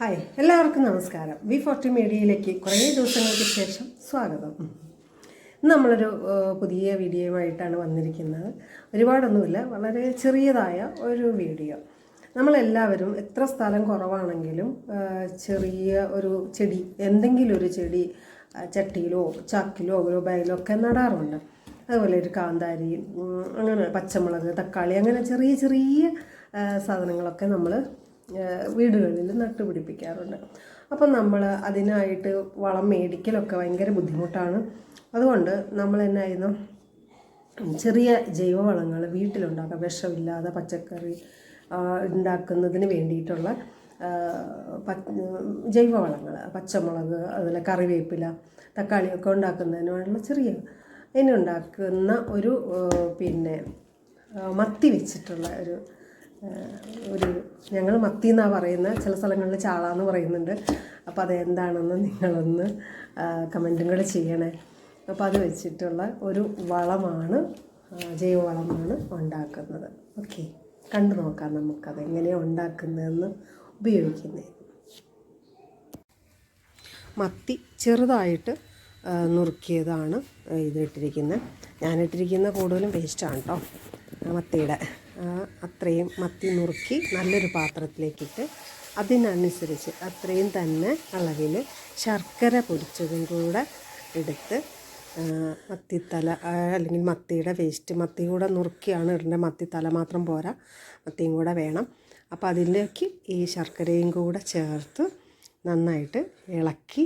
Hi എല്ലാവർക്കും നമസ്കാരം. V forty മീഡിയയിലേക്ക് കുറേ ദിവസങ്ങൾക്ക് ശേഷം സ്വാഗതം. നമ്മളൊരു പുതിയ വീഡിയോയുമായിട്ടാണ് വന്നിരിക്കുന്നത്. ഒരുപാടൊന്നുമില്ല വളരെ ചെറിയതായ ഒരു വീഡിയോ. നമ്മളെല്ലാവരും എത്ര സ്ഥലം കുറവാണെങ്കിലും ചെറിയ ഒരു ചെടി എന്തെങ്കിലും ഒരു ചെടി ചട്ടിയിലോ ചാക്കിലോ ഗ്രോ ബാഗിലോ ഒക്കെ നടാറുണ്ട്. അതുപോലെ ഒരു കാന്താരി അങ്ങനെ പച്ചമുളക് തക്കാളി അങ്ങനെ ചെറിയ ചെറിയ സാധനങ്ങളൊക്കെ നമ്മൾ വീടുകളിൽ നട്ടുപിടിപ്പിക്കാറുണ്ട് അപ്പം നമ്മൾ അതിനായിട്ട് വളം മേടിക്കലൊക്കെ ഭയങ്കര ബുദ്ധിമുട്ടാണ്. അതുകൊണ്ട് നമ്മൾ എന്നായിരുന്നു ചെറിയ ജൈവവളങ്ങൾ വീട്ടിലുണ്ടാക്കാം. വിഷമില്ലാതെ പച്ചക്കറി ഉണ്ടാക്കുന്നതിന് വേണ്ടിയിട്ടുള്ള പ- ജൈവവളങ്ങൾ പച്ചമുളക് അതുപോലെ കറിവേപ്പില തക്കാളിയൊക്കെ ഉണ്ടാക്കുന്നതിനുള്ള ചെറിയ അതിനുണ്ടാക്കുന്ന ഒരു പിന്നെ മത്തി വെച്ചിട്ടുള്ള ഒരു ഒരു ഞങ്ങൾ മത്തി എന്നാണ് പറയുന്നത് ചില സ്ഥലങ്ങളിൽ ചാള എന്ന് പറയുന്നുണ്ട്. അപ്പോൾ അതെന്താണെന്ന് നിങ്ങളൊന്ന് കമന്റും കൂടെ ചെയ്യണേ. അപ്പോൾ അത് വെച്ചിട്ടുള്ള ഒരു വളമാണ് ജൈവവളമാണ് ഉണ്ടാക്കുന്നത്. ഓക്കെ കണ്ടു നോക്കാം നമുക്കത് എങ്ങനെയാണ് ഉണ്ടാക്കുന്നതെന്ന് ഉപയോഗിക്കുന്നത് മത്തി ചെറുതായിട്ട് നുറുക്കിയതാണ് ഇതിട്ടിരിക്കുന്നത് ഞാനിട്ടിരിക്കുന്ന കൂടുതലും വേസ്റ്റാണ് കേട്ടോ മത്തിയുടെ. അത്രയും മത്തി നുറുക്കി നല്ലൊരു പാത്രത്തിലേക്കിട്ട് അതിനനുസരിച്ച് അത്രയും തന്നെ അളവിൽ ശർക്കര പൊടിച്ചതും കൂടെ എടുത്ത് മത്തിത്തല അല്ലെങ്കിൽ മത്തിയുടെ വേസ്റ്റ് മത്തി കൂടെ നുറുക്കിയാണ് ഇടേണ്ടത് മത്തിത്തല മാത്രം പോരാ മത്തിയും കൂടെ വേണം. അപ്പോൾ അതിലേക്ക് ഈ ശർക്കരയും കൂടെ ചേർത്ത് നന്നായിട്ട് ഇളക്കി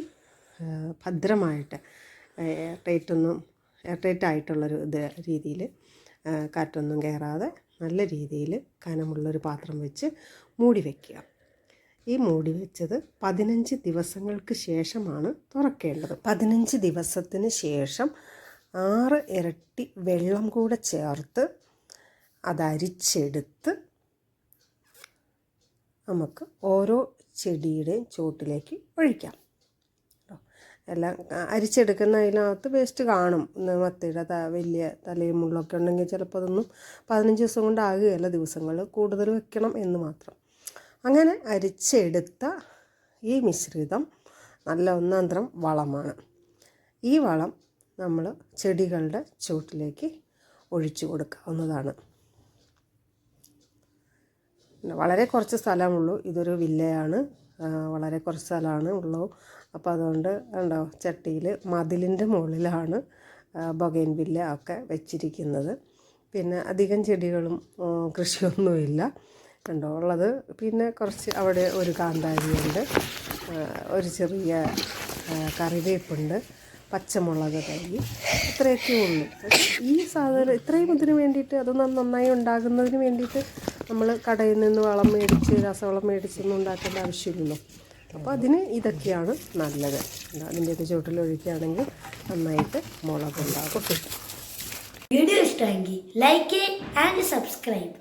ഭദ്രമായിട്ട് എയർ എയർടൈറ്റ് ആയിട്ടുള്ളൊരു ഇത് രീതിയിൽ കാറ്റൊന്നും കയറാതെ നല്ല രീതിയിൽ കനമുള്ളൊരു പാത്രം വെച്ച് മൂടി വയ്ക്കുക ഈ മൂടി വെച്ചത് പതിനഞ്ച് ദിവസങ്ങൾക്ക് ശേഷമാണ് തുറക്കേണ്ടത്. പതിനഞ്ച് ദിവസത്തിന് ശേഷം ആറ് ഇരട്ടി വെള്ളം കൂടെ ചേർത്ത് അതരിച്ചെടുത്ത് നമുക്ക് ഓരോ ചെടിയുടെയും ചുവട്ടിലേക്ക് ഒഴിക്കാം. എല്ലാം അരിച്ചെടുക്കുന്നതിനകത്ത് വേസ്റ്റ് കാണും. മത്തിയുടെ ത വലിയ തലയും മുള്ളൊക്കെ ഉണ്ടെങ്കിൽ ചിലപ്പോൾ അതൊന്നും പതിനഞ്ച് ദിവസം കൊണ്ടാകുകയല്ല. ദിവസങ്ങൾ കൂടുതൽ വെക്കണം എന്ന് മാത്രം. അങ്ങനെ അരിച്ചെടുത്ത ഈ മിശ്രിതം നല്ല ഒന്നാന്തരം വളമാണ്. ഈ വളം നമ്മൾ ചെടികളുടെ ചുവട്ടിലേക്ക് ഒഴിച്ചു കൊടുക്കാവുന്നതാണ്. വളരെ കുറച്ച് സ്ഥലമുള്ളൂ. ഇതൊരു വില്ലയാണ്. വളരെ കുറച്ച് സ്ഥലമാണ് ഉള്ളൂ. അപ്പോൾ അതുകൊണ്ട് ഉണ്ടോ ചട്ടിയിൽ മതിലിന്റെ മുകളിലാണ് ബൊഗൈൻവില്ല ഒക്കെ വെച്ചിരിക്കുന്നത്. പിന്നെ അധികം ചെടികളും കൃഷിയൊന്നുമില്ല. ഉണ്ടോ ഉള്ളത് പിന്നെ കുറച്ച് അവിടെ ഒരു കാന്താരിയുണ്ട് ഒരു ചെറിയ കറിവേപ്പുണ്ട് പച്ചമുളക് തൈ. ഇത്രയൊക്കെ ഉള്ളൂ. ഈ സാധനം ഇത്രയും ഇതിന് വേണ്ടിയിട്ട് അത് നന്ന- നന്നായി ഉണ്ടാകുന്നതിന് വേണ്ടിയിട്ട് നമ്മൾ കടയിൽ നിന്ന് വളം മേടിച്ച് രാസവളം മേടിച്ചൊന്നും ഉണ്ടാക്കേണ്ട ആവശ്യമില്ലല്ലോ. അപ്പോൾ അതിന് ഇതൊക്കെയാണ് നല്ലത്. അതിന്റെയൊക്കെ ചുവട്ടിൽ ഒഴിക്കുകയാണെങ്കിൽ നന്നായിട്ട് മുളകുണ്ടാകും വീഡിയോ ഇഷ്ടമെങ്കിൽ ലൈക്ക് ആൻഡ് സബ്സ്ക്രൈബ്